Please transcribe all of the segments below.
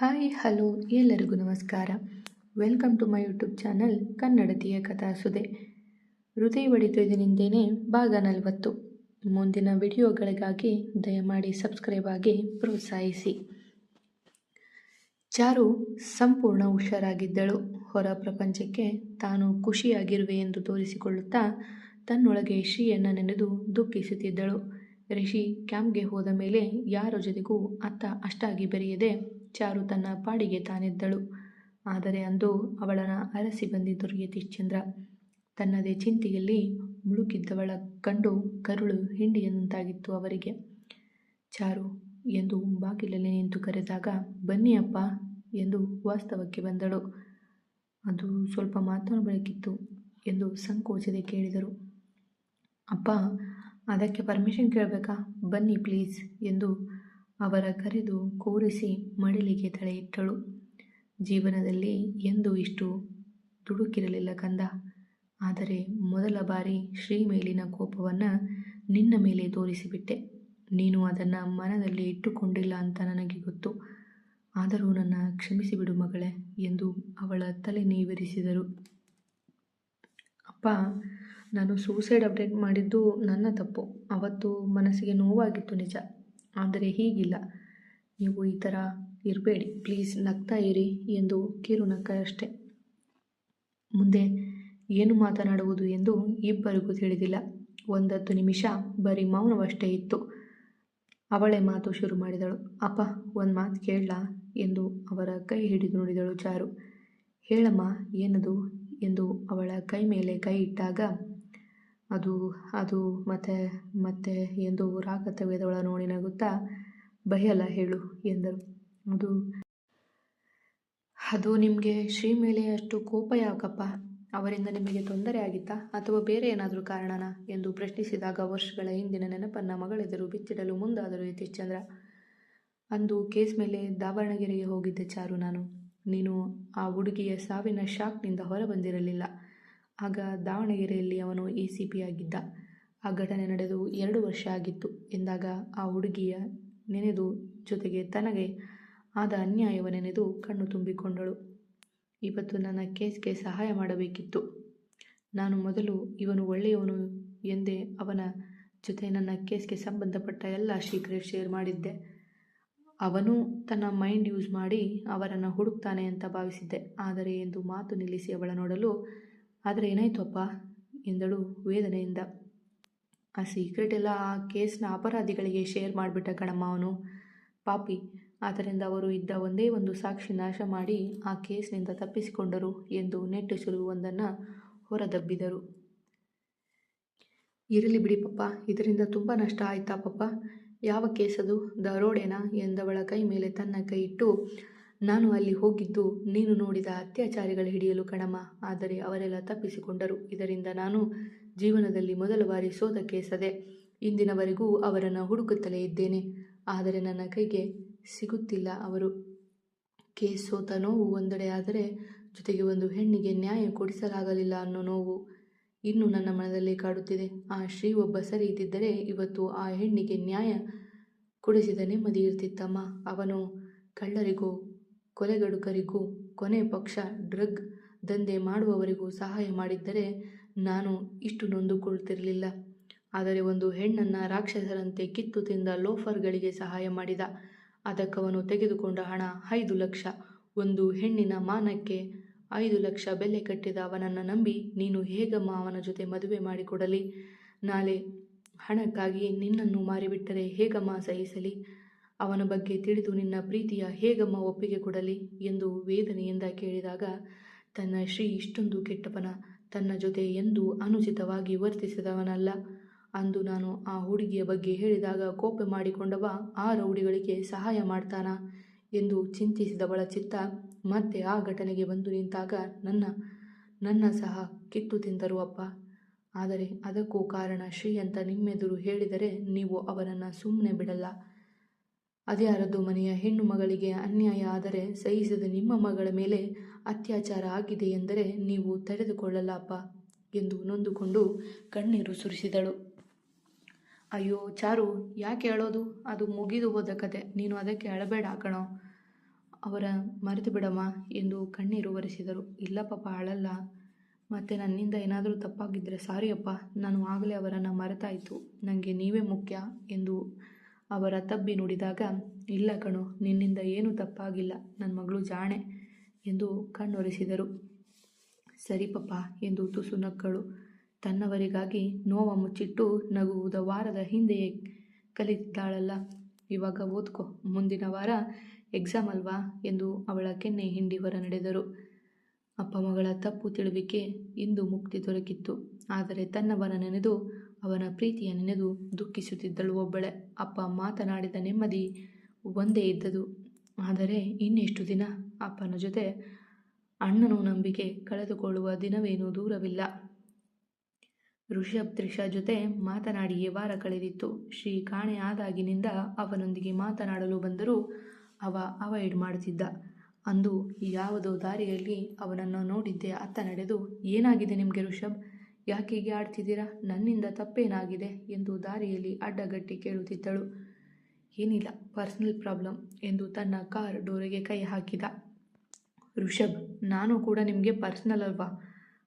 Hi, hello, ಎಲ್ಲರಿಗೂ ನಮಸ್ಕಾರ. Welcome to my YouTube channel ಕನ್ನಡತಿಯ ಕಥಾಸುದೆ ಹೃದಯ ಬಡಿತು ಇದರಿಂದೇನೆ ಭಾಗ ನಲವತ್ತು. ಮುಂದಿನ ವಿಡಿಯೋಗಳಿಗಾಗಿ ದಯಮಾಡಿ ಸಬ್ಸ್ಕ್ರೈಬ್ ಆಗಿ ಪ್ರೋತ್ಸಾಹಿಸಿ. ಚಾರು ಸಂಪೂರ್ಣ ಹುಷಾರಾಗಿದ್ದಳು. ಹೊರ ಪ್ರಪಂಚಕ್ಕೆ ತಾನು ಖುಷಿಯಾಗಿರುವೆ ಎಂದು ತೋರಿಸಿಕೊಳ್ಳುತ್ತಾ ತನ್ನೊಳಗೆ ಶ್ರೀಯನ್ನು ನೆನೆದು ದುಃಖಿಸುತ್ತಿದ್ದಳು. ರಿಷಿ ಕ್ಯಾಂಪ್ಗೆ ಹೋದ ಮೇಲೆ ಯಾರ ಜೊತೆಗೂ ಅತ್ತ ಅಷ್ಟಾಗಿ ಬೆರೆಯದೆ ಚಾರು ತನ್ನ ಪಾಡಿಗೆ ತಾನಿದ್ದಳು. ಆದರೆ ಅಂದು ಅವಳನ್ನು ಅರಸಿ ಬಂದಿದ್ದರು ಯತೀಶ್ಚಂದ್ರ ತನ್ನದೇ ಚಿಂತೆಯಲ್ಲಿ ಮುಳುಗಿದ್ದವಳ ಕಂಡು ಕರುಳು ಹಿಂಡಿಯಂತಾಗಿತ್ತು ಅವರಿಗೆ. ಚಾರು, ಎಂದು ಬಾಗಿಲಲ್ಲಿ ನಿಂತು ಕರೆದಾಗ, ಬನ್ನಿ ಅಪ್ಪ, ಎಂದು ವಾಸ್ತವಕ್ಕೆ ಬಂದಳು. ಅದು ಸ್ವಲ್ಪ ಮಾತಾಡಬೇಕಿತ್ತು ಎಂದು ಸಂಕೋಚದೆ ಕೇಳಿದರು. ಅಪ್ಪ, ಅದಕ್ಕೆ ಪರ್ಮಿಷನ್ ಕೇಳಬೇಕಾ? ಬನ್ನಿ ಪ್ಲೀಸ್, ಎಂದು ಅವರ ಕರೆದು ಕೂರಿಸಿ ಮಡಿಲಿಗೆ ತಲೆ ಇಟ್ಟಳು ಜೀವನದಲ್ಲಿ ಎಂದೂ ಇಷ್ಟು ದುಡುಕಿರಲಿಲ್ಲ ಕಂದ. ಆದರೆ ಮೊದಲ ಬಾರಿ ಶ್ರೀ ಮೇಲಿನ ಕೋಪವನ್ನು ನಿನ್ನ ಮೇಲೆ ತೋರಿಸಿಬಿಟ್ಟೆ. ನೀನು ಅದನ್ನು ಮನದಲ್ಲಿ ಇಟ್ಟುಕೊಂಡಿಲ್ಲ ಅಂತ ನನಗೆ ಗೊತ್ತು. ಆದರೂ ನನ್ನ ಕ್ಷಮಿಸಿಬಿಡು ಮಗಳೇ ಎಂದು ಅವಳ ತಲೆ ನೀವರಿಸಿದರು. ಅಪ್ಪ, ನಾನು ಸೂಸೈಡ್ ಅಪ್ಡೇಟ್ ಮಾಡಿದ್ದು ನನ್ನ ತಪ್ಪು. ಅವತ್ತು ಮನಸ್ಸಿಗೆ ನೋವಾಗಿತ್ತು ನಿಜ. ಆದರೆ ಹೀಗಿಲ್ಲ. ನೀವು ಈ ಥರ ಇರಬೇಡಿ. ಪ್ಲೀಸ್ ನಗ್ತಾ ಇರಿ ಎಂದು ಕಿರು ನಕ್ಕ ಅಷ್ಟೆ ಮುಂದೆ ಏನು ಮಾತನಾಡುವುದು ಎಂದು ಇಬ್ಬರಿಗೂ ತಿಳಿದಿಲ್ಲ. ಒಂದತ್ತು ನಿಮಿಷ ಬರೀ ಮೌನವಷ್ಟೇ ಇತ್ತು. ಅವಳೇ ಮಾತು ಶುರು ಮಾಡಿದಳು. ಅಪ್ಪ, ಒಂದು ಮಾತು ಕೇಳಲಾ ಎಂದು ಅವರ ಕೈ ಹಿಡಿದು ನೋಡಿದಳು ಚಾರು. ಹೇಳಮ್ಮ, ಏನದು? ಎಂದು ಅವಳ ಕೈ ಮೇಲೆ ಕೈ ಇಟ್ಟಾಗ ಅದು ಅದು ಮತ್ತೆ ಮತ್ತೆ ಎಂದು ರಾಗತವ್ಯದವಳ ನೋಡಿ ನಗುತ್ತಾ ಹೇಳು ಎಂದರು. ಅದು ಅದು ನಿಮಗೆ ಶ್ರೀ ಮೇಲೆ ಅಷ್ಟು ಕೋಪ ಯಾಕಪ್ಪ? ಅವರಿಂದ ನಿಮಗೆ ತೊಂದರೆ ಆಗಿತ್ತಾ? ಅಥವಾ ಬೇರೆ ಏನಾದರೂ ಕಾರಣನಾ? ಎಂದು ಪ್ರಶ್ನಿಸಿದಾಗ ವರ್ಷಗಳ ಹಿಂದಿನ ನೆನಪನ್ನು ಮಗಳೆದರು ಬಿಚ್ಚಿಡಲು ಮುಂದಾದರು ಯತೀಶ್ಚಂದ್ರ. ಅಂದು ಕೇಸ್ ಮೇಲೆ ದಾವಣಗೆರೆಗೆ ಹೋಗಿದ್ದೆ ಚಾರು ನಾನು. ನೀನು ಆ ಹುಡುಗಿಯ ಸಾವಿನ ಶಾಕ್ನಿಂದ ಹೊರಬಂದಿರಲಿಲ್ಲ. ಆಗ ದಾವಣಗೆರೆಯಲ್ಲಿ ಅವನು ಎ ಸಿ ಪಿ ಆಗಿದ್ದ. ಆ ಘಟನೆ ನಡೆದು ಎರಡು ವರ್ಷ ಆಗಿತ್ತು. ಎಂದಾಗ ಆ ಹುಡುಗಿಯ ನೆನೆದು ಜೊತೆಗೆ ತನಗೆ ಆದ ಅನ್ಯಾಯವ ನೆನೆದು ಕಣ್ಣು ತುಂಬಿಕೊಂಡಳು. ಇವತ್ತು ನನ್ನ ಕೇಸ್ಗೆ ಸಹಾಯ ಮಾಡಬೇಕಿತ್ತು. ನಾನು ಮೊದಲು ಇವನು ಒಳ್ಳೆಯವನು ಎಂದೇ ಅವನ ಜೊತೆ ನನ್ನ ಕೇಸ್ಗೆ ಸಂಬಂಧಪಟ್ಟ ಎಲ್ಲ ಸೀಕ್ರೆಟ್ ಶೇರ್ ಮಾಡಿದ್ದೆ. ಅವನು ತನ್ನ ಮೈಂಡ್ ಯೂಸ್ ಮಾಡಿ ಅವರನ್ನು ಹುಡುಕ್ತಾನೆ ಅಂತ ಭಾವಿಸಿದ್ದೆ. ಆದರೆ ಎಂದು ಮಾತು ನಿಲ್ಲಿಸಿ ಅವಳ ನೋಡಲು ಆದರೆ ಏನಾಯ್ತು ಅಪ್ಪ ಎಂದಳು ವೇದನೆಯಿಂದ. ಆ ಸೀಕ್ರೆಟ್ ಎಲ್ಲ ಆ ಕೇಸ್ನ ಅಪರಾಧಿಗಳಿಗೆ ಶೇರ್ ಮಾಡಿಬಿಟ್ಟ ಕಣಮ್ಮ ಅವನು. ಪಾಪಿ. ಆದ್ದರಿಂದ ಅವರು ಇದ್ದ ಒಂದೇ ಒಂದು ಸಾಕ್ಷಿ ನಾಶ ಮಾಡಿ ಆ ಕೇಸ್ನಿಂದ ತಪ್ಪಿಸಿಕೊಂಡರು ಎಂದು ನೆಟ್ಟು ನೆಟ್ಟುಸಿರುವೊಂದನ್ನು ಹೊರದಬ್ಬಿದರು. ಇರಲಿ ಬಿಡಿ ಪಪ್ಪ ಇದರಿಂದ ತುಂಬ ನಷ್ಟ ಆಯ್ತಾ ಪಪ್ಪ? ಯಾವ ಕೇಸದು ದರೋಡೆನಾ? ಎಂದವಳ ಕೈ ಮೇಲೆ ತನ್ನ ಕೈ ಇಟ್ಟು ನಾನು ಅಲ್ಲಿ ಹೋಗಿದ್ದು, ನೀನು ನೋಡಿದ ಅತ್ಯಾಚಾರಿಗಳ ಹಿಡಿಯಲು ಕಣಮ ಆದರೆ ಅವರೆಲ್ಲ ತಪ್ಪಿಸಿಕೊಂಡರು. ಇದರಿಂದ ನಾನು ಜೀವನದಲ್ಲಿ ಮೊದಲ ಬಾರಿ ಸೋತ ಕೇಸದೆ ಇಂದಿನವರೆಗೂ ಅವರನ್ನು ಹುಡುಕುತ್ತಲೇ ಇದ್ದೇನೆ. ಆದರೆ ನನ್ನ ಕೈಗೆ ಸಿಗುತ್ತಿಲ್ಲ ಅವರು. ಕೇಸ್ ಸೋತ ನೋವು ಒಂದೆಡೆ ಆದರೆ ಜೊತೆಗೆ ಒಂದು ಹೆಣ್ಣಿಗೆ ನ್ಯಾಯ ಕೊಡಿಸಲಾಗಲಿಲ್ಲ ಅನ್ನೋ ನೋವು ಇನ್ನೂ ನನ್ನ ಮನದಲ್ಲಿ ಕಾಡುತ್ತಿದೆ. ಆ ಶ್ರೀ ಒಬ್ಬ ಸರಿ ಇದ್ದಿದ್ದರೆ ಇವತ್ತು ಆ ಹೆಣ್ಣಿಗೆ ನ್ಯಾಯ ಕೊಡಿಸಿದ ನೆಮ್ಮದಿ ಇರ್ತಿತ್ತಮ್ಮ. ಅವನು ಕಳ್ಳರಿಗೂ ಕೊಲೆಗಡುಕರಿಗೂ ಕೊನೆ ಪಕ್ಷ ಡ್ರಗ್ ದಂಧೆ ಮಾಡುವವರಿಗೂ ಸಹಾಯ ಮಾಡಿದ್ದರೆ ನಾನು ಇಷ್ಟು ನೊಂದುಕೊಳ್ತಿರಲಿಲ್ಲ. ಆದರೆ ಒಂದು ಹೆಣ್ಣನ್ನು ರಾಕ್ಷಸರಂತೆ ಕಿತ್ತು ತಿಂದ ಲೋಫರ್ಗಳಿಗೆ ಸಹಾಯ ಮಾಡಿದ. ಅದಕ್ಕವನು ತೆಗೆದುಕೊಂಡ ಹಣ ಐದು ಲಕ್ಷ. ಒಂದು ಹೆಣ್ಣಿನ ಮಾನಕ್ಕೆ ಐದು ಲಕ್ಷ ಬೆಲೆ ಕಟ್ಟಿದ ಅವನನ್ನು ನಂಬಿ ನೀನು ಹೇಗಮ್ಮ ಅವನ ಜೊತೆ ಮದುವೆ ಮಾಡಿಕೊಡಲಿ? ನಾಳೆ ಹಣಕ್ಕಾಗಿ ನಿನ್ನನ್ನು ಮಾರಿಬಿಟ್ಟರೆ ಹೇಗಮ್ಮ ಸಹಿಸಲಿ? ಅವನ ಬಗ್ಗೆ ತಿಳಿದು ನಿನ್ನ ಪ್ರೀತಿಯ ಹೇಗಮ್ಮ ಒಪ್ಪಿಗೆ ಕೊಡಲಿ ಎಂದು ವೇದನೆಯಿಂದ ಕೇಳಿದಾಗ, ತನ್ನ ಶ್ರೀ ಇಷ್ಟೊಂದು ಕೆಟ್ಟವನ ತನ್ನ ಜೊತೆ ಎಂದು ಅನುಚಿತವಾಗಿ ವರ್ತಿಸಿದವನಲ್ಲ. ಅಂದು ನಾನು ಆ ಹುಡುಗಿಯ ಬಗ್ಗೆ ಹೇಳಿದಾಗ ಕೋಪ ಮಾಡಿಕೊಂಡವ ಆ ರೌಡಿಗಳಿಗೆ ಸಹಾಯ ಮಾಡ್ತಾನ ಎಂದು ಚಿಂತಿಸಿದವಳ ಚಿತ್ತ ಮತ್ತೆ ಆ ಘಟನೆಗೆ ಬಂದು ನಿಂತಾಗ ನನ್ನ ನನ್ನ ಸಹ ಕಿತ್ತು ತಿಂದರು ಅಪ್ಪ. ಆದರೆ ಅದಕ್ಕೂ ಕಾರಣ ಶ್ರೀ ಅಂತ ನಿಮ್ಮೆದುರು ಹೇಳಿದರೆ ನೀವು ಅವನನ್ನು ಸುಮ್ಮನೆ ಬಿಡಲ್ಲ. ಅದ್ಯಾರದ್ದು ಮನೆಯ ಹೆಣ್ಣು ಮಗಳಿಗೆ ಅನ್ಯಾಯ ಆದರೆ ಸಹಿಸದ ನಿಮ್ಮ ಮಗಳ ಮೇಲೆ ಅತ್ಯಾಚಾರ ಆಗಿದೆ ಎಂದರೆ ನೀವು ತಡೆದುಕೊಳ್ಳಲಪ್ಪ ಎಂದು ನೊಂದುಕೊಂಡು ಕಣ್ಣೀರು ಸುರಿಸಿದಳು. ಅಯ್ಯೋ, ಚಾರು, ಯಾಕೆ ಹೇಳೋದು ಅದು ಮುಗಿದು ಹೋದ ಕತೆ. ನೀನು ಅದಕ್ಕೆ ಅಳಬೇಡ ಕಣೋ. ಅವರ ಮರೆತು ಬಿಡಮ್ಮ ಎಂದು ಕಣ್ಣೀರು ಒರೆಸಿದರು. ಇಲ್ಲ ಪಾಪ, ಅಳಲ್ಲ. ಮತ್ತು ನನ್ನಿಂದ ಏನಾದರೂ ತಪ್ಪಾಗಿದ್ದರೆ ಸಾರಿಯಪ್ಪ, ನಾನು ಆಗಲೇ ಅವರನ್ನು ಮರೆತಾಯಿತು. ನನಗೆ ನೀವೇ ಮುಖ್ಯ ಎಂದು ಅವರ ತಬ್ಬಿ ನುಡಿದಾಗ, ಇಲ್ಲ ಕಣೋ, ನಿನ್ನಿಂದ ಏನೂ ತಪ್ಪಾಗಿಲ್ಲ ನನ್ನ ಮಗಳು ಜಾಣೆ ಎಂದು ಕಣ್ಣೊರೆಸಿದರು. ಸರಿ ಪಪ್ಪ ಎಂದು ತುಸು ನಕ್ಕಳು. ತನ್ನವರಿಗಾಗಿ ನೋವ ಮುಚ್ಚಿಟ್ಟು ನಗುವುದ ವಾರದ ಹಿಂದೆಯೇ ಕಲಿತಿದ್ದಾಳಲ್ಲ ಇವಾಗ ಓದ್ಕೋ, ಮುಂದಿನ ವಾರ ಎಕ್ಸಾಮ್ ಅಲ್ವಾ ಎಂದು ಅವಳ ಕೆನ್ನೆ ಹಿಂಡಿ ಹೊರ ನಡೆದರು. ಅಪ್ಪ ಮಗಳ ತಪ್ಪು ತಿಳುವಿಕೆ ಇಂದು ಮುಕ್ತಿ ದೊರಕಿತ್ತು. ಆದರೆ ತನ್ನವರ ನೆನೆದು ಅವನ ಪ್ರೀತಿಯ ನೆನೆದು ದುಃಖಿಸುತ್ತಿದ್ದಳು ಒಬ್ಬಳೆ. ಅಪ್ಪ ಮಾತನಾಡಿದ ನೆಮ್ಮದಿ ಒಂದೇ ಇದ್ದದು. ಆದರೆ ಇನ್ನೆಷ್ಟು ದಿನ? ಅಪ್ಪನ ಜೊತೆ ಅಣ್ಣನು ನಂಬಿಕೆ ಕಳೆದುಕೊಳ್ಳುವ ದಿನವೇನೂ ದೂರವಿಲ್ಲ. ಋಷಭ್ ತ್ರಿಷಾ ಜೊತೆ ಮಾತನಾಡಿಯೇ ವಾರ ಕಳೆದಿತ್ತು. ಶ್ರೀ ಕಾಣೆ ಆದಾಗಿನಿಂದ ಅವನೊಂದಿಗೆ ಮಾತನಾಡಲು ಬಂದರೂ ಅವ ಅವಾಯ್ಡ್ ಮಾಡುತ್ತಿದ್ದ. ಅಂದು ಯಾವುದೋ ದಾರಿಯಲ್ಲಿ ಅವನನ್ನು ನೋಡಿದ್ದೆ ಅತ್ತ ನಡೆದು, ಏನಾಗಿದೆ ನಿಮಗೆ ಋಷಭ್? ಯಾಕೆ ಹೀಗೆ ಆಡ್ತಿದ್ದೀರಾ? ನನ್ನಿಂದ ತಪ್ಪೇನಾಗಿದೆ? ಎಂದು ದಾರಿಯಲ್ಲಿ ಅಡ್ಡಗಟ್ಟಿ ಕೇಳುತ್ತಿದ್ದಳು. ಏನಿಲ್ಲ, ಪರ್ಸನಲ್ ಪ್ರಾಬ್ಲಮ್ ಎಂದು ತನ್ನ ಕಾರ್ ಡೋರಿಗೆ ಕೈ ಹಾಕಿದ. ಋಷಭ್ ನಾನು ಕೂಡ ನಿಮಗೆ ಪರ್ಸ್ನಲ್ ಅಲ್ವಾ?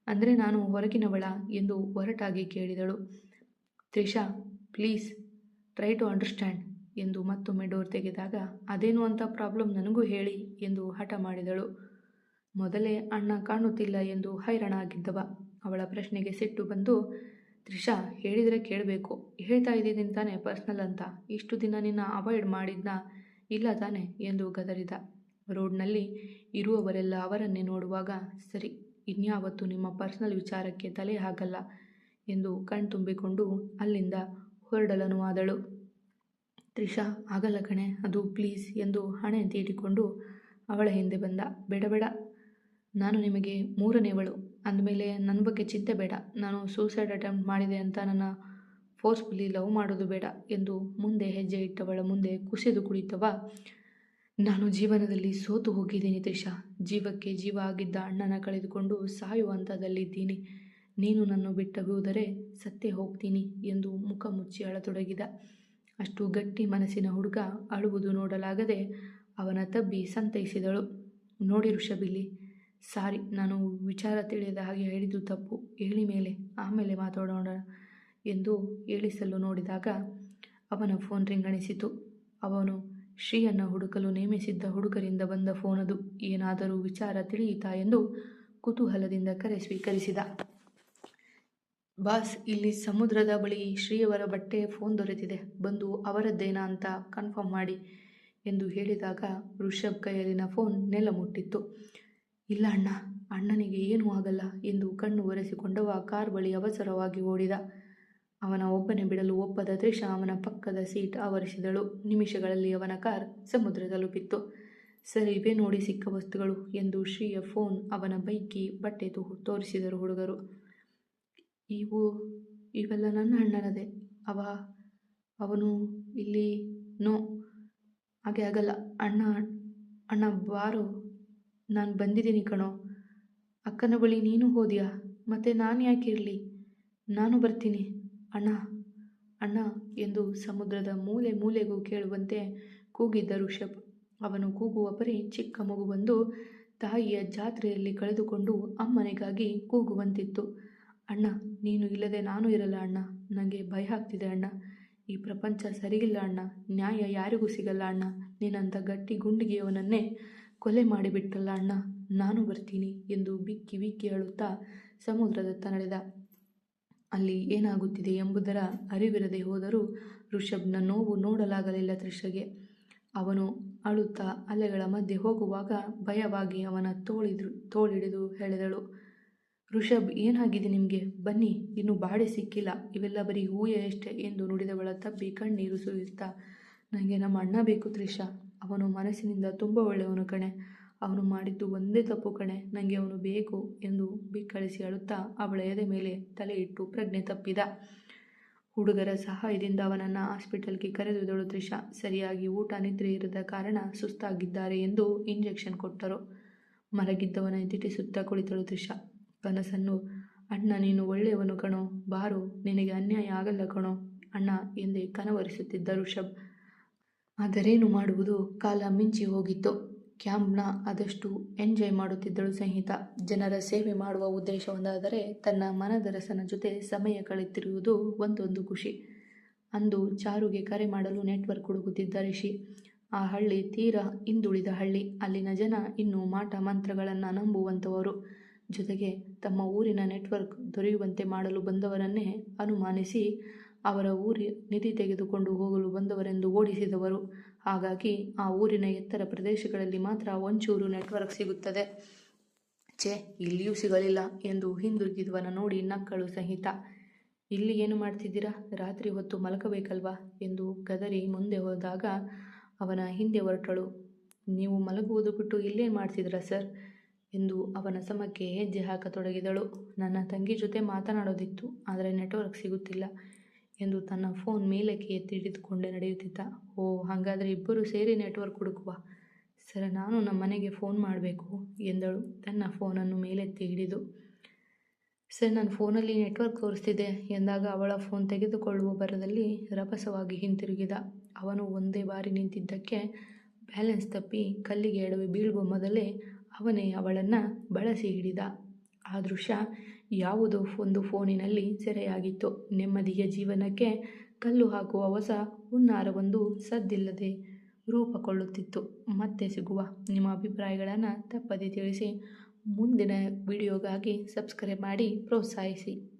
ಅಂದರೆ ನಾನು ಹೊರಗಿನವಳ? ಎಂದು ಒರಟಾಗಿ ಕೇಳಿದಳು. Trisha, please, try to understand ಎಂದು ಮತ್ತೊಮ್ಮೆ ಡೋರ್ ತೆಗೆದಾಗ, ಅದೇನು ಅಂತ ಪ್ರಾಬ್ಲಮ್ ನನಗೂ ಹೇಳಿ ಎಂದು ಹಠ ಮಾಡಿದಳು. ಮೊದಲೇ ಅಣ್ಣ ಕಾಣುತ್ತಿಲ್ಲ ಎಂದು ಹೈರಾಣ ಆಗಿದ್ದವ. ಅವಳ ಪ್ರಶ್ನೆಗೆ ಸಿಟ್ಟು ಬಂದು, ತ್ರಿಷಾ, ಹೇಳಿದರೆ ಕೇಳಬೇಕು. ಹೇಳ್ತಾ ಇದ್ದೀನಿ ತಾನೇ ಪರ್ಸ್ನಲ್ ಅಂತ. ಇಷ್ಟು ದಿನ ನಿನ್ನ ಅವಾಯ್ಡ್ ಮಾಡಿದ್ನ? ಇಲ್ಲ ತಾನೆ, ಎಂದು ಗದರಿದ. ರೋಡ್ನಲ್ಲಿ ಇರುವವರೆಲ್ಲ ಅವರನ್ನೇ ನೋಡುವಾಗ, ಸರಿ, ಇನ್ಯಾವತ್ತು ನಿಮ್ಮ ಪರ್ಸ್ನಲ್ ವಿಚಾರಕ್ಕೆ ತಲೆ ಹಾಕಲ್ಲ, ಎಂದು ಕಣ್ತುಂಬಿಕೊಂಡು ಅಲ್ಲಿಂದ ಹೊರಡಲನು ಆದಳು. ತ್ರಿಷಾ, ಆಗಲ್ಲ ಕಣೆ, ಅದು ಪ್ಲೀಸ್, ಎಂದು ಹಣೆ ತೀಡಿಕೊಂಡು ಅವಳ ಹಿಂದೆ ಬಂದ. ಬೇಡ ಬೇಡ, ನಾನು ನಿಮಗೆ ಮೂರನೇವಳು. ಅಂದಮೇಲೆ ನನ್ನ ಬಗ್ಗೆ ಚಿಂತೆ ಬೇಡ. ನಾನು ಸೂಸೈಡ್ ಅಟೆಂಪ್ಟ್ ಮಾಡಿದೆ ಅಂತ ನನ್ನ ಫೋರ್ಸ್ಫುಲಿ ಲವ್ ಮಾಡೋದು ಬೇಡ ಎಂದು ಮುಂದೆ ಹೆಜ್ಜೆ ಇಟ್ಟವಳ ಮುಂದೆ ಕುಸಿದು ಕುಳಿತವ. ನಾನು ಜೀವನದಲ್ಲಿ ಸೋತು ಹೋಗಿದ್ದೀನಿ ತ್ರಿಷಾ ಜೀವಕ್ಕೆ ಜೀವ ಆಗಿದ್ದ ಅಣ್ಣನ ಕಳೆದುಕೊಂಡು ಸಾಯುವ ಹಂತದಲ್ಲಿದ್ದೀನಿ. ನೀನು ನನ್ನ ಬಿಟ್ಟ ಹೋದರೆ ಸತ್ತೇ ಹೋಗ್ತೀನಿ ಎಂದು ಮುಖ ಮುಚ್ಚಿ ಅಳತೊಡಗಿದ. ಅಷ್ಟು ಗಟ್ಟಿ ಮನಸ್ಸಿನ ಹುಡುಗ ಅಳುವುದು ನೋಡಲಾಗದೆ ಅವನ ತಬ್ಬಿ ಸಂತೈಸಿದಳು. ನೋಡಿ ಋಷಭಿಲ್ಲಿ ಸಾರಿ, ನಾನು ವಿಚಾರ ತಿಳಿಯದ ಹಾಗೆ ಹೇಳಿದ್ದು ತಪ್ಪು. ಹೇಳಿ ಮೇಲೆ, ಆಮೇಲೆ ಮಾತಾಡೋಣ ಎಂದು ಹೇಳಿಸಲು ನೋಡಿದಾಗ ಅವನ ಫೋನ್ ರಿಂಗಣಿಸಿತು ಅವನು, ಶ್ರೀಯನ್ನು ಹುಡುಕಲು ನೇಮಿಸಿದ್ದ ಹುಡುಗರಿಂದ ಬಂದ ಫೋನ್ ಅದು. ಏನಾದರೂ ವಿಚಾರ ತಿಳಿಯಿತಾ ಎಂದು ಕುತೂಹಲದಿಂದ ಕರೆ ಸ್ವೀಕರಿಸಿದ. ಬಾಸ್, ಇಲ್ಲಿ ಸಮುದ್ರದ ಬಳಿ ಶ್ರೀಯವರ ಬಟ್ಟೆ ಫೋನ್ ದೊರೆತಿದೆ. ಬಂದು ಅವರದ್ದೇನಾ ಅಂತ ಕನ್ಫರ್ಮ್ ಮಾಡಿ ಎಂದು ಹೇಳಿದಾಗ ಋಷಭ್ ಕೈಯಲ್ಲಿನ ಫೋನ್ ನೆಲ ಮುಟ್ಟಿತ್ತು ಇಲ್ಲ ಅಣ್ಣ, ಅಣ್ಣನಿಗೆ ಏನೂ ಆಗಲ್ಲ ಎಂದು ಕಣ್ಣು ಒರೆಸಿಕೊಂಡವ ಕಾರ್ ಬಳಿ ಅವಸರವಾಗಿ ಓಡಿದ. ಅವನ ಒಬ್ಬನೇ ಬಿಡಲು ಒಪ್ಪದ ತ್ರಿಷಾ ಅವನ ಪಕ್ಕದ ಸೀಟ್ ಆವರಿಸಿದಳು. ನಿಮಿಷಗಳಲ್ಲಿ ಅವನ ಕಾರ್ ಸಮುದ್ರ ತಲುಪಿತ್ತು. ಸರಿ, ಇವೇ ನೋಡಿ ಸಿಕ್ಕ ವಸ್ತುಗಳು ಎಂದು ಶ್ರೀಯ ಫೋನ್ ಅವನ ಬೈಕಿ ಬಟ್ಟೆ ತು, ತೋರಿಸಿದರು ಹುಡುಗರು. ಇವು, ಇವೆಲ್ಲ ನನ್ನ ಅಣ್ಣನದೇ. ಅವ, ಅವನು ಇಲ್ಲಿ, ನೋ, ಹಾಗೆ ಆಗಲ್ಲ. ಅಣ್ಣ ಅಣ್ಣ ಬಾರೋ ನಾನು ಬಂದಿದ್ದೀನಿ ಕಣೋ. ಅಕ್ಕನ ಬಳಿ ನೀನು ಹೋದ್ಯಾ? ಮತ್ತು ನಾನು ಯಾಕೆ ಇರಲಿ? ನಾನು ಬರ್ತೀನಿ. ಅಣ್ಣ ಅಣ್ಣ ಎಂದು ಸಮುದ್ರದ ಮೂಲೆ ಮೂಲೆಗೂ ಕೇಳುವಂತೆ ಕೂಗಿದ್ದ ಋಷಭ್ ಅವನು ಕೂಗುವ ಪರಿ ಚಿಕ್ಕ ಮಗು ಬಂದು ತಾಯಿಯ ಜಾತ್ರೆಯಲ್ಲಿ ಕಳೆದುಕೊಂಡು ಅಮ್ಮನಿಗಾಗಿ ಕೂಗುವಂತಿತ್ತು. ಅಣ್ಣ, ನೀನು ಇಲ್ಲದೆ ನಾನು ಇರಲ್ಲ ಅಣ್ಣ. ನನಗೆ ಭಯ ಆಗ್ತಿದೆ ಅಣ್ಣ. ಈ ಪ್ರಪಂಚ ಸರಿಯಿಲ್ಲ ಅಣ್ಣ. ನ್ಯಾಯ ಯಾರಿಗೂ ಸಿಗಲ್ಲ ಅಣ್ಣ. ನೀನಂಥ ಗಟ್ಟಿ ಗುಂಡಿಗೆಯವನನ್ನೇ ಕೊಲೆ ಮಾಡಿಬಿಟ್ಟಲ್ಲ ಅಣ್ಣ, ನಾನು ಬರ್ತೀನಿ ಎಂದು ಬಿಕ್ಕಿ ಬಿಕ್ಕಿ ಅಳುತ್ತಾ ಸಮುದ್ರದತ್ತ ನಡೆದ. ಅಲ್ಲಿ ಏನಾಗುತ್ತಿದೆ ಎಂಬುದರ ಅರಿವಿರದೆ ಹೋದರೂ ಋಷಭ್ನ ನೋವು ನೋಡಲಾಗಲಿಲ್ಲ ತ್ರಿಷಗೆ. ಅವನು ಅಳುತ್ತಾ ಅಲೆಗಳ ಮಧ್ಯೆ ಹೋಗುವಾಗ ಭಯವಾಗಿ ಅವನ ತೋಳಿದ್ರು, ತೋಳಿಡಿದು ಹೇಳಿದಳು ಋಷಭ್, ಏನಾಗಿದೆ ನಿಮಗೆ? ಬನ್ನಿ, ಇನ್ನು ಬಾಡಿ ಸಿಕ್ಕಿಲ್ಲ, ಇವೆಲ್ಲ ಬರೀ ಹೂಯೆ ಅಷ್ಟೇ ಎಂದು ನುಡಿದವಳ ತಪ್ಪಿ ಕಣ್ಣೀರು ಸುರಿಯುತ್ತಾ ನನಗೆ ನಮ್ಮ ಅಣ್ಣ ಬೇಕು ತ್ರಿಷಾ. ಅವನು ಮನಸ್ಸಿನಿಂದ ತುಂಬ ಒಳ್ಳೆಯವನು ಕಣೆ. ಅವನು ಮಾಡಿದ್ದು ಒಂದೇ ತಪ್ಪು ಕಣೆ. ನನಗೆ ಅವನು ಬೇಕು ಎಂದು ಬಿಕ್ಕಳಿಸಿ ಅಳುತ್ತಾ ಅವಳ ಎದೆ ಮೇಲೆ ತಲೆ ಇಟ್ಟು ಪ್ರಜ್ಞೆ ತಪ್ಪಿದ. ಹುಡುಗರ ಸಹಾಯದಿಂದ ಅವನನ್ನು ಹಾಸ್ಪಿಟಲ್ಗೆ ಕರೆದೊಯ್ದಳು ತ್ರಿಷಾ. ಸರಿಯಾಗಿ ಊಟ ನಿದ್ರೆ ಇರದ ಕಾರಣ ಸುಸ್ತಾಗಿದ್ದಾರೆ ಎಂದು ಇಂಜೆಕ್ಷನ್ ಕೊಟ್ಟರು. ಮಲಗಿದ್ದವನ ದಿಟಿಸುತ್ತಾ ಕುಳಿತಳು ತ್ರಿಷಾ. ಕನಸನ್ನು, ಅಣ್ಣ, ನೀನು ಒಳ್ಳೆಯವನು ಕಣೋ. ಬಾರು, ನಿನಗೆ ಅನ್ಯಾಯ ಆಗಲ್ಲ ಕಣೋ. ಅಣ್ಣ ಎಂದೇ ಕನವರಿಸುತ್ತಿದ್ದ ಋಷಭ್ ಆದರೇನು ಮಾಡುವುದು? ಕಾಲ ಮಿಂಚಿ ಹೋಗಿತ್ತು. ಕ್ಯಾಂಪ್ನ ಆದಷ್ಟು ಎಂಜಾಯ್ ಮಾಡುತ್ತಿದ್ದಳು ಸಂಹಿತ. ಜನರ ಸೇವೆ ಮಾಡುವ ಉದ್ದೇಶ ಒಂದಾದರೆ ತನ್ನ ಮನದರಸನ ಜೊತೆ ಸಮಯ ಕಳೆಯುತ್ತಿರುವುದು ಒಂದೊಂದು ಖುಷಿ. ಅಂದು ಚಾರುಗೆ ಕರೆ ಮಾಡಲು ನೆಟ್ವರ್ಕ್ ಹುಡುಕುತ್ತಿದ್ದ ರಿಷಿ. ಆ ಹಳ್ಳಿ ತೀರಾ ಹಿಂದುಳಿದ ಹಳ್ಳಿ. ಅಲ್ಲಿನ ಜನ ಇನ್ನೂ ಮಾಟ ಮಂತ್ರಗಳನ್ನು ನಂಬುವಂಥವರು ಜೊತೆಗೆ ತಮ್ಮ ಊರಿನ ನೆಟ್ವರ್ಕ್ ದೊರೆಯುವಂತೆ ಮಾಡಲು ಬಂದವರನ್ನೇ ಅನುಮಾನಿಸಿ ಅವರ ಊರಿ ನಿಧಿ ತೆಗೆದುಕೊಂಡು ಹೋಗಲು ಬಂದವರೆಂದು ಓಡಿಸಿದವರು. ಹಾಗಾಗಿ ಆ ಊರಿನ ಎತ್ತರ ಪ್ರದೇಶಗಳಲ್ಲಿ ಮಾತ್ರ ಒಂಚೂರು ನೆಟ್ವರ್ಕ್ ಸಿಗುತ್ತದೆ. ಛೇ, ಇಲ್ಲಿಯೂ ಸಿಗಲಿಲ್ಲ ಎಂದು ಹಿಂದಿರುಗಿದವನ ನೋಡಿ ನಕ್ಕಳು ಸಹಿತ. ಇಲ್ಲಿ ಏನು ಮಾಡ್ತಿದ್ದೀರಾ? ರಾತ್ರಿ ಹೊತ್ತು ಮಲಗಬೇಕಲ್ವಾ? ಎಂದು ಗದರಿ ಮುಂದೆ ಹೋದಾಗ ಅವನ ಹಿಂದೆ ಹೊರಟಳು. ನೀವು ಮಲಗುವುದು ಬಿಟ್ಟು ಇಲ್ಲೇನು ಮಾಡ್ತಿದ್ದೀರಾ ಸರ್? ಎಂದು ಅವನ ಸಮಕ್ಕೆ ಹೆಜ್ಜೆ ಹಾಕತೊಡಗಿದಳು. ನನ್ನ ತಂಗಿ ಜೊತೆ ಮಾತನಾಡೋದಿತ್ತು, ಆದರೆ ನೆಟ್ವರ್ಕ್ ಸಿಗುತ್ತಿಲ್ಲ. ಎಂದು ತನ್ನ ಫೋನ್ ಮೇಲಕ್ಕೆ ಎತ್ತಿ ಹಿಡಿದುಕೊಂಡೇ ನಡೆಯುತ್ತಿದ್ದ. ಓ, ಹಾಗಾದರೆ ಇಬ್ಬರು ಸೇರಿ ನೆಟ್ವರ್ಕ್ ಹುಡುಕುವ. ಸರ್, ನಾನು ನಮ್ಮ ಮನೆಗೆ ಫೋನ್ ಮಾಡಬೇಕು ಎಂದಳು. ತನ್ನ ಫೋನನ್ನು ಮೇಲೆತ್ತಿ ಹಿಡಿದು. ಸರ್ ನನ್ನ ಫೋನಲ್ಲಿ ನೆಟ್ವರ್ಕ್ ತೋರಿಸ್ತಿದೆ ಎಂದಾಗ ಅವಳ ಫೋನ್ ತೆಗೆದುಕೊಳ್ಳುವ ಬರದಲ್ಲಿ ರಭಸವಾಗಿ ಹಿಂತಿರುಗಿದ. ಅವನು ಒಂದೇ ಬಾರಿ ನಿಂತಿದ್ದಕ್ಕೆ ಬ್ಯಾಲೆನ್ಸ್ ತಪ್ಪಿ ಕಲ್ಲಿಗೆ ಎಡವಿ ಬೀಳುವ ಮೊದಲೇ ಅವನೇ ಅವಳನ್ನು ಬಳಸಿ ಹಿಡಿದ. ಆ ದೃಶ್ಯ ಯಾವುದೋ ಒಂದು ಫೋನಿನಲ್ಲಿ ಸೆರೆಯಾಗಿತ್ತು. ನೆಮ್ಮದಿಯ ಜೀವನಕ್ಕೆ ಕಲ್ಲು ಹಾಕುವ ಹೊಸ ಹುನ್ನಾರವೊಂದು ಸದ್ದಿಲ್ಲದೆ ರೂಪಕೊಳ್ಳುತ್ತಿತ್ತು. ಮತ್ತೆ ಸಿಗುವ ನಿಮ್ಮ ಅಭಿಪ್ರಾಯಗಳನ್ನು ತಪ್ಪದೆ ತಿಳಿಸಿ. ಮುಂದಿನ ವಿಡಿಯೋಗಾಗಿ ಸಬ್ಸ್ಕ್ರೈಬ್ ಮಾಡಿ, ಪ್ರೋತ್ಸಾಹಿಸಿ.